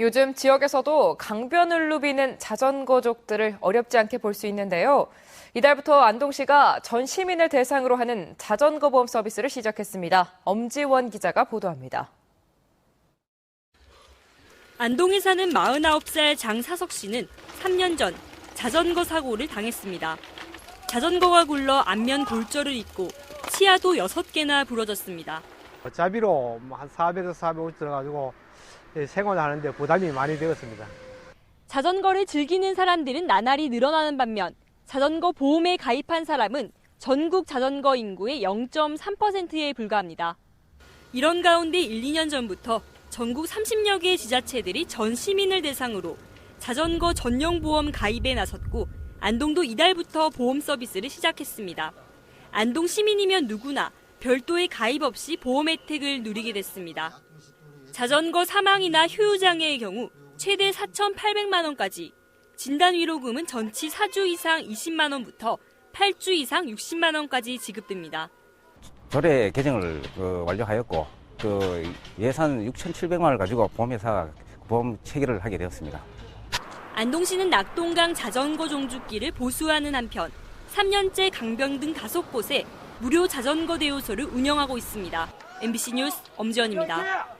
요즘 지역에서도 강변을 누비는 자전거족들을 어렵지 않게 볼 수 있는데요. 이달부터 안동시가 전 시민을 대상으로 하는 자전거 보험 서비스를 시작했습니다. 엄지원 기자가 보도합니다. 안동에 사는 49살 장사석 씨는 3년 전 자전거 사고를 당했습니다. 자전거가 굴러 안면 골절을 입고 치아도 6개나 부러졌습니다. 자비로 뭐한 400에서 450 들어가지고 생활을 하는데 부담이 많이 되었습니다. 자전거를 즐기는 사람들은 나날이 늘어나는 반면 자전거 보험에 가입한 사람은 전국 자전거 인구의 0.3%에 불과합니다. 이런 가운데 1, 2년 전부터 전국 30여 개의 지자체들이 전 시민을 대상으로 자전거 전용 보험 가입에 나섰고 안동도 이달부터 보험 서비스를 시작했습니다. 안동 시민이면 누구나 별도의 가입 없이 보험 혜택을 누리게 됐습니다. 자전거 사망이나 효유장애의 경우 최대 4,800만 원까지, 진단 위로금은 전치 4주 이상 20만 원부터 8주 이상 60만 원까지 지급됩니다. 조례 개정을 그 완료하였고 그 예산 6,700만 원을 가지고 보험회사가 보험 체결을 하게 되었습니다. 안동시는 낙동강 자전거 종주길을 보수하는 한편 3년째 강변 등 다섯 곳에 무료 자전거 대여소를 운영하고 있습니다. MBC 뉴스 엄지원입니다.